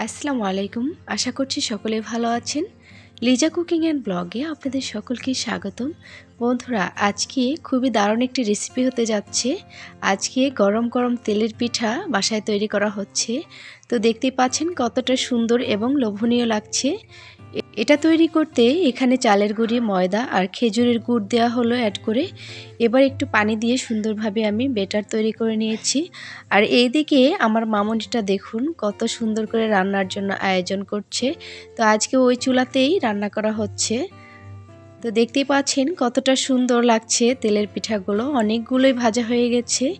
আসসালামু আলাইকুম। আশা করছি সকলে ভালো আছেন। লিজা কুকিং অ্যান্ড ব্লগে আপনাদের সকলকে স্বাগতম। বন্ধুরা, আজকে খুবই দারুণ একটি রেসিপি হতে যাচ্ছে। আজকে গরম গরম তেলের পিঠা বাসায় তৈরি করা হচ্ছে। তো দেখতেই পাচ্ছেন কতটা সুন্দর এবং লোভনীয় লাগছে। এটা তৈরি করতে এখানে চালের গুঁড়ি, ময়দা আর খেজুরের গুড় দেওয়া হলো অ্যাড করে। এবার একটু পানি দিয়ে সুন্দরভাবে আমি বেটার তৈরি করে নিয়েছি। আর এইদিকে আমার মামনিটা দেখুন, কত সুন্দর করে রান্নার জন্য আয়োজন করছে। তো আজকে ওই চুলাতেই রান্না করা হচ্ছে। তো দেখতেই পাচ্ছেন কতটা সুন্দর লাগছে তেলের পিঠাগুলো। অনেকগুলোই ভাজা হয়ে গেছে।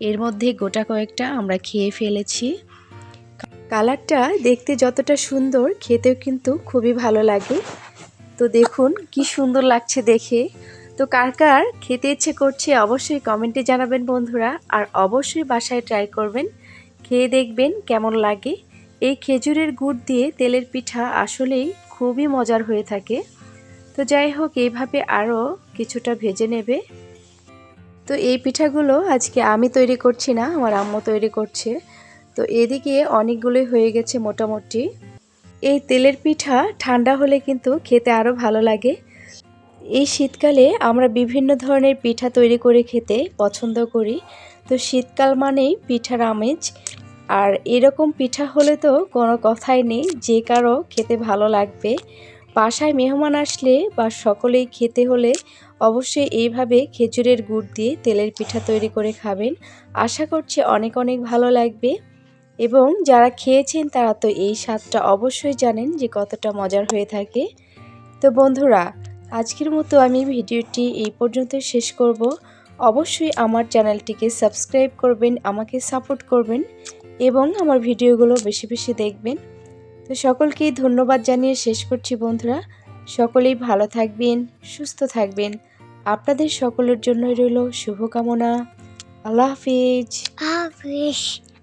এর মধ্যে গোটা কয়েকটা আমরা খেয়ে ফেলেছি। কালারটা দেখতে যতটা সুন্দর, খেতেও কিন্তু খুবই ভালো লাগে। তো দেখুন, কি সুন্দর লাগছে দেখে। তো কার কার খেতে ইচ্ছে করছে অবশ্যই কমেন্টে জানাবেন বন্ধুরা। আর অবশ্যই বাসায় ট্রাই করবেন, খেয়ে দেখবেন কেমন লাগে। এই খেজুরের গুড় দিয়ে তেলের পিঠা আসলেই খুবই মজার হয়ে থাকে। তো যাই হোক, এইভাবে আরও কিছুটা ভেজে নেবে। তো এই পিঠাগুলো আজকে আমি তৈরি করছি না, আমার আম্মু তৈরি করছে। তো এদিকে অনেকগুলোই হয়ে গেছে মোটামুটি। এই তেলের পিঠা ঠান্ডা হলে কিন্তু খেতে আরও ভালো লাগে। এই শীতকালে আমরা বিভিন্ন ধরনের পিঠা তৈরি করে খেতে পছন্দ করি। তো শীতকাল মানেই পিঠার আমেজ। আর এরকম পিঠা হলে তো কোনো কথাই নেই, যে কারও খেতে ভালো লাগবে। বাসায় মেহমান আসলে বা সকলেই খেতে হলে অবশ্যই এইভাবে খেজুরের গুড় দিয়ে তেলের পিঠা তৈরি করে খাবেন। আশা করছি অনেক অনেক ভালো লাগবে। এবং যারা খেয়েছেন তারা তো এই স্বাদটা অবশ্যই জানেন যে কতটা মজার হয়ে থাকে। তো বন্ধুরা, আজকের মতো আমি ভিডিওটি এই পর্যন্ত শেষ করব। অবশ্যই আমার চ্যানেলটিকে সাবস্ক্রাইব করবেন, আমাকে সাপোর্ট করবেন এবং আমার ভিডিওগুলো বেশি বেশি দেখবেন। তো সকলকেই ধন্যবাদ জানিয়ে শেষ করছি বন্ধুরা। সকলেই ভালো থাকবেন, সুস্থ থাকবেন। আপনাদের সকলের জন্যই রইল শুভকামনা। আল্লাহ হাফিজ। Afish.